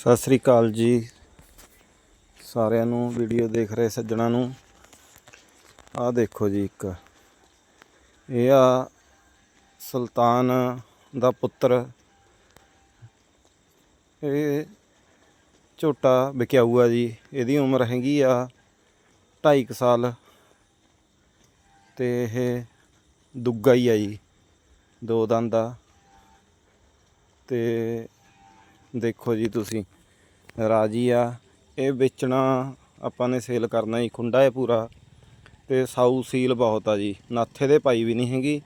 ਸਤਿ ਸ੍ਰੀ ਅਕਾਲ ਜੀ। ਸਾਰਿਆਂ ਨੂੰ, ਵੀਡੀਓ ਦੇਖ ਰਹੇ ਸੱਜਣਾ ਨੂੰ। ਆਹ ਦੇਖੋ ਜੀ ਇੱਕ। ਇਹ ਆ ਸੁਲਤਾਨ ਦਾ ਪੁੱਤਰ। ਇਹ ਝੋਟਾ ਵਿਕਿਆਊ ਜੀ। ਇਹਦੀ ਉਮਰ ਹੈਗੀ ਆ 2.5 ਸਾਲ। ਤੇ ਇਹ ਦੁੱਗਾ ਹੀ ਆ ਜੀ, ਦੋ ਦੰਦ ਦਾ ਤੇ ਦੇਖੋ ਜੀ ਤੁਸੀਂ। ਰਾਜੀ ਆ। ਇਹ ਵੇਚਣਾ ਆਪਾਂ ਨੇ ਸੇਲ ਕਰਨਾ ਜੀ, ਖੁੰਡਾ ਹੈ ਪੂਰਾ। ਤੇ ਸਾਊ ਸੀਲ ਬਹੁਤ ਆ ਜੀ। ਨਾਥੇ ਦੇ ਪਾਈ ਵੀ ਨਹੀਂ ਹੈਗੀ।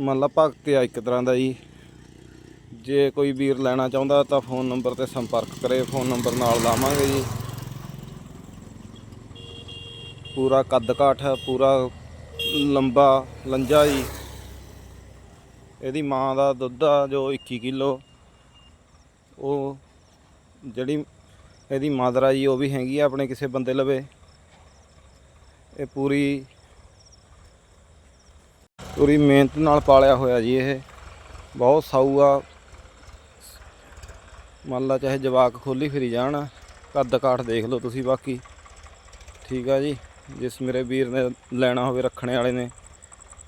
ਮੰਨ ਲਾ ਭਗਤ ਆ ਇੱਕ ਤਰ੍ਹਾਂ ਦਾ ਜੀ। ਜੇ ਕੋਈ ਵੀਰ ਲੈਣਾ ਚਾਹੁੰਦਾ ਤਾਂ ਫੋਨ ਨੰਬਰ ਤੇ ਸੰਪਰਕ ਕਰੇ ਫੋਨ ਨੰਬਰ ਨਾਲ ਲਾਵਾਂਗੇ ਜੀ। ਪੂਰਾ ਕੱਦ ਕਾਠ, ਪੂਰਾ ਲੰਬਾ ਲੰਜਾ ਜੀ। ਇਹਦੀ ਮਾਂ ਦਾ ਦੁੱਧ ਆ ਜੋ 21 ਕਿਲੋ। ਉਹ ਜਿਹੜੀ ਇਹਦੀ ਮਾਦਰ ਆ ਜੀ ਉਹ ਵੀ ਹੈਗੀ ਆ, ਆਪਣੇ ਕਿਸੇ ਬੰਦੇ ਲਵੇ। ਇਹ ਪੂਰੀ ਪੂਰੀ ਮਿਹਨਤ ਨਾਲ ਪਾਲਿਆ ਹੋਇਆ ਜੀ ਇਹ। ਬਹੁਤ ਸਾਊ ਆ। ਮੰਨ ਲਾ ਚਾਹੇ ਜਵਾਕ ਖੋਲੀ ਫਿਰੀ ਜਾਣ, ਕੱਦ ਕਾਠ ਦੇਖ ਲਓ ਤੁਸੀਂ ਬਾਕੀ। ਠੀਕ ਆ ਜੀ, ਜਿਸ ਮੇਰੇ ਵੀਰ ਨੇ ਲੈਣਾ ਹੋਵੇ ਰੱਖਣੇ ਵਾਲੇ ਨੇ,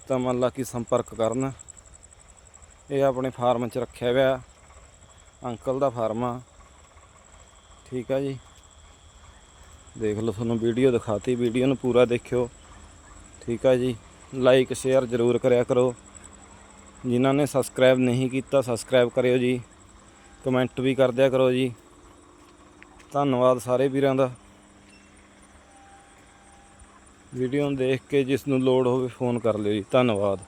ਤਾਂ ਮੰਨ ਲਾ ਕਿ ਸੰਪਰਕ ਕਰਨ। ਇਹ ਆਪਣੇ ਫਾਰਮ 'ਚ ਰੱਖਿਆ ਹੋਇਆ, ਅੰਕਲ ਦਾ ਫਾਰਮ ਆ। ਠੀਕ ਆ ਜੀ। ਦੇਖ ਲਓ ਤੁਹਾਨੂੰ ਵੀਡੀਓ ਦਿਖਾਤੀ, ਵੀਡੀਓ ਨੂੰ ਪੂਰਾ ਦੇਖਿਓ। ਠੀਕ ਆ ਜੀ। ਲਾਈਕ ਸ਼ੇਅਰ ਜ਼ਰੂਰ ਕਰਿਆ ਕਰੋ। ਜਿਨ੍ਹਾਂ ਨੇ ਸਬਸਕ੍ਰਾਈਬ ਨਹੀਂ ਕੀਤਾ ਸਬਸਕ੍ਰਾਈਬ ਕਰਿਓ ਜੀ। ਕਮੈਂਟ ਵੀ ਕਰ ਦਿਆ ਕਰੋ ਜੀ। ਧੰਨਵਾਦ ਸਾਰੇ ਵੀਰਾਂ ਦਾ। ਵੀਡੀਓ ਨੂੰ ਦੇਖ ਕੇ ਜਿਸ ਨੂੰ ਲੋੜ ਹੋਵੇ ਫੋਨ ਕਰ ਲਿਓ ਜੀ। ਧੰਨਵਾਦ।